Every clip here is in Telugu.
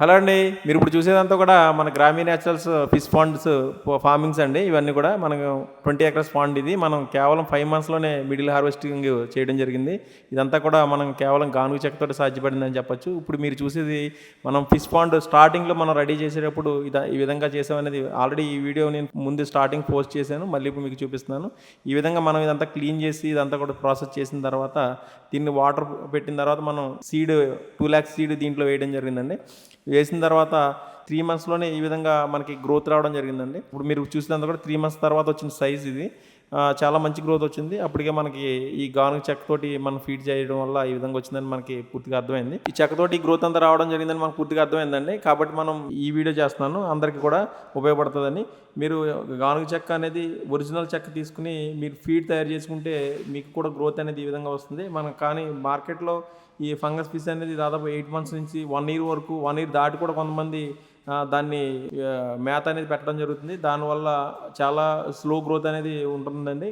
హలో అండి. మీరు ఇప్పుడు చూసేదంతా కూడా మన గ్రామీణ న్యాచురల్స్ ఫిష్ పాండ్స్ ఫార్మింగ్స్ అండి. ఇవన్నీ కూడా మనకు ట్వంటీ ఎకర్స్ పాండ్ ఇది. మనం కేవలం ఫైవ్ మంత్స్లోనే మిడిల్ హార్వెస్టింగ్ చేయడం జరిగింది. ఇదంతా కూడా మనం కేవలం గానుగు చెక్కతో సాధ్యపడిందని చెప్పొచ్చు. ఇప్పుడు మీరు చూసేది మనం ఫిష్ పాండ్ స్టార్టింగ్లో మనం రెడీ చేసేటప్పుడు ఇదా ఈ విధంగా చేసామనేది ఆల్రెడీ ఈ వీడియో నేను ముందు స్టార్టింగ్ పోస్ట్ చేశాను. మళ్ళీ ఇప్పుడు మీకు చూపిస్తున్నాను. ఈ విధంగా మనం ఇదంతా క్లీన్ చేసి ఇదంతా కూడా ప్రాసెస్ చేసిన తర్వాత దీన్ని వాటర్ పెట్టిన తర్వాత మనం సీడ్ టూ ల్యాక్స్ సీడ్ దీంట్లో వేయడం జరిగిందండి. వేసిన తర్వాత త్రీ మంత్స్లోనే ఈ విధంగా మనకి గ్రోత్ రావడం జరిగిందండి. ఇప్పుడు మీరు చూసినంత కూడా త్రీ మంత్స్ తర్వాత వచ్చిన సైజ్ ఇది. చాలా మంచి గ్రోత్ వచ్చింది. అప్పటికే మనకి ఈ గానుగ చెక్కతోటి మనం ఫీడ్ చేయడం వల్ల ఈ విధంగా వచ్చిందని మనకి పూర్తిగా అర్థమైంది. ఈ చెక్కతోటి గ్రోత్ అంతా రావడం జరిగిందని మనకు పూర్తిగా అర్థమైందండి. కాబట్టి మనం ఈ వీడియో చేస్తున్నాను. అందరికీ కూడా ఉపయోగపడుతుందని. మీరు గానుగ చెక్క అనేది ఒరిజినల్ చెక్క తీసుకుని మీరు ఫీడ్ తయారు చేసుకుంటే మీకు కూడా గ్రోత్ అనేది ఈ విధంగా వస్తుంది. మనం కానీ మార్కెట్లో ఈ ఫంగస్ ఫిష్ అనేది దాదాపు ఎయిట్ మంత్స్ నుంచి వన్ ఇయర్ వరకు వన్ ఇయర్ దాటి కూడా కొంతమంది దాన్ని మేత అనేది పెట్టడం జరుగుతుంది. దానివల్ల చాలా స్లో గ్రోత్ అనేది ఉంటుందండి.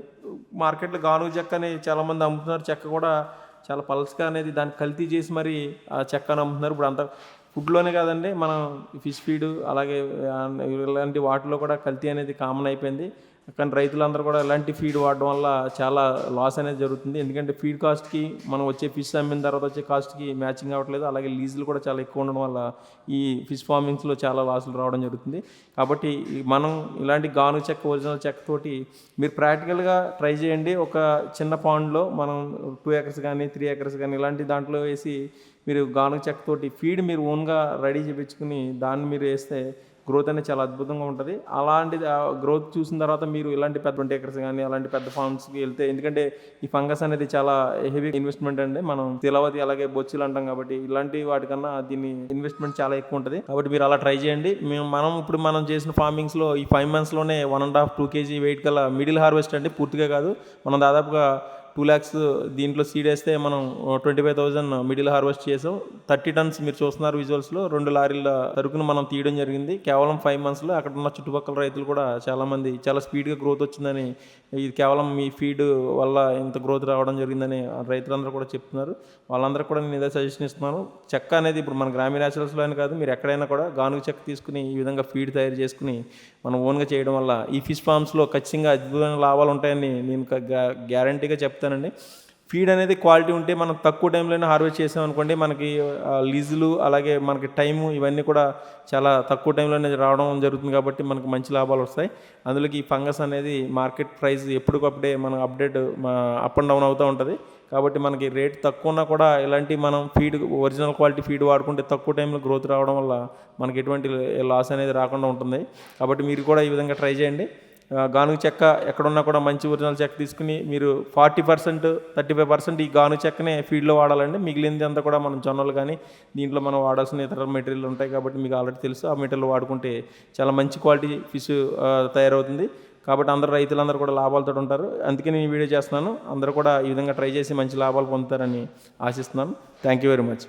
మార్కెట్లో గానుగ చెక్క అని చాలామంది అమ్ముతున్నారు. చెక్క కూడా చాలా పల్స్గా అనేది దాన్ని కల్తీ చేసి మరి ఆ చెక్కను అమ్ముతున్నారు. ఇప్పుడు అంత ఫుడ్లోనే కాదండి మనం ఫిష్ ఫీడ్ అలాగే ఇలాంటి వాటిలో కూడా కల్తీ అనేది కామన్ అయిపోయింది. కానీ రైతులందరూ కూడా ఇలాంటి ఫీడ్ వాడడం వల్ల చాలా లాస్ అనేది జరుగుతుంది. ఎందుకంటే ఫీడ్ కాస్ట్కి మనం వచ్చే ఫిష్ అమ్మిన తర్వాత వచ్చే కాస్ట్కి మ్యాచింగ్ అవ్వట్లేదు. అలాగే లీజులు కూడా చాలా ఎక్కువ ఉండడం వల్ల ఈ ఫిష్ ఫార్మింగ్స్లో చాలా లాసులు రావడం జరుగుతుంది. కాబట్టి మనం ఇలాంటి గాను చెక్క ఒరిజినల్ చెక్క తోటి మీరు ప్రాక్టికల్గా ట్రై చేయండి. ఒక చిన్న పాండ్లో మనం టూ ఎకర్స్ కానీ త్రీ ఎకర్స్ కానీ ఇలాంటి దాంట్లో వేసి మీరు గానుగ చెక్క తోటి ఫీడ్ మీరు ఓన్గా రెడీ చేయించుకుని దాన్ని మీరు వేస్తే గ్రోత్ అనేది చాలా అద్భుతంగా ఉంటుంది. అలాంటి గ్రోత్ చూసిన తర్వాత మీరు ఇలాంటి పెద్ద ట్వంటీ ఎకర్స్ కానీ అలాంటి పెద్ద ఫార్మ్స్కి వెళ్తే ఎందుకంటే ఈ ఫంగస్ అనేది చాలా హెవీ ఇన్వెస్ట్మెంట్ అండి. మనం తిలవతి అలాగే బొచ్చులు అంటాం కాబట్టి ఇలాంటి వాటికన్నా దీని ఇన్వెస్ట్మెంట్ చాలా ఎక్కువ ఉంటుంది. కాబట్టి మీరు అలా ట్రై చేయండి. మేము మనం ఇప్పుడు మనం చేసిన ఫార్మింగ్స్లో ఈ five మంత్స్లోనే one and half two kg weight గల మిడిల్ హార్వెస్ట్ అండి. పూర్తిగా కాదు. మనం దాదాపుగా టూ ల్యాక్స్ దీంట్లో సీడ్ వేస్తే మనం twenty five thousand middle harvest చేసాం. థర్టీ టన్స్ మీరు చూస్తున్నారు విజువల్స్లో రెండు లారీల సరుకును మనం తీయడం జరిగింది. కేవలం ఫైవ్ మంత్స్లో అక్కడ ఉన్న చుట్టుపక్కల రైతులు కూడా చాలామంది చాలా స్పీడ్గా గ్రోత్ వచ్చిందని ఇది కేవలం మీ ఫీడ్ వల్ల ఇంత గ్రోత్ రావడం జరిగిందని రైతులందరూ కూడా చెప్తున్నారు. వాళ్ళందరూ కూడా నేను ఇదే సజెషన్ ఇస్తున్నాను. చెక్క అనేది ఇప్పుడు మన గ్రామీణ న్యాచురల్స్లో అని కాదు మీరు ఎక్కడైనా కూడా గానుగ చెక్క తీసుకుని ఈ విధంగా ఫీడ్ తయారు చేసుకుని మనం ఓన్గా చేయడం వల్ల ఈ ఫిష్ ఫార్మ్స్లో ఖచ్చితంగా అద్భుతమైన లాభాలు ఉంటాయని నేను గ్యారంటీగా చెప్తానండి. ఫీడ్ అనేది క్వాలిటీ ఉంటే మనం తక్కువ టైంలోనే హార్వెస్ట్ చేసాం అనుకోండి మనకి లీజులు అలాగే మనకి టైము ఇవన్నీ కూడా చాలా తక్కువ టైంలోనే రావడం జరుగుతుంది కాబట్టి మనకి మంచి లాభాలు వస్తాయి. అందులోకి ఈ ఫంగస్ అనేది మార్కెట్ ప్రైస్ ఎప్పటికప్పుడే మనం అప్డేట్ అప్ అండ్ డౌన్ అవుతూ ఉంటుంది. కాబట్టి మనకి రేట్ తక్కువ ఉన్నా కూడా ఇలాంటి మనం ఫీడ్ ఒరిజినల్ క్వాలిటీ ఫీడ్ వాడుకుంటే తక్కువ టైంలో గ్రోత్ రావడం వల్ల మనకి ఎటువంటి లాస్ అనేది రాకుండా ఉంటుంది. కాబట్టి మీరు కూడా ఈ విధంగా ట్రై చేయండి. గానుగ చెక్క ఎక్కడున్నా కూడా మంచి ఒరిజినల్ చెక్క తీసుకుని మీరు forty percent thirty five percent ఈ గాను చెక్కనే ఫీల్డ్లో వాడాలండి. మిగిలింది అంతా కూడా మనం జొన్నలు కానీ దీంట్లో మనం వాడాల్సిన ఇతర మెటీరియల్ ఉంటాయి కాబట్టి మీకు ఆల్రెడీ తెలుసు. ఆ మెటీరియల్ వాడుకుంటే చాలా మంచి క్వాలిటీ ఫిష్ తయారవుతుంది. కాబట్టి అందరు రైతులందరూ కూడా లాభాలతో ఉంటారు. అందుకే నేను ఈ వీడియో చేస్తున్నాను. అందరూ కూడా ఈ విధంగా ట్రై చేసి మంచి లాభాలు పొందుతారని ఆశిస్తున్నాను. Thank you very much.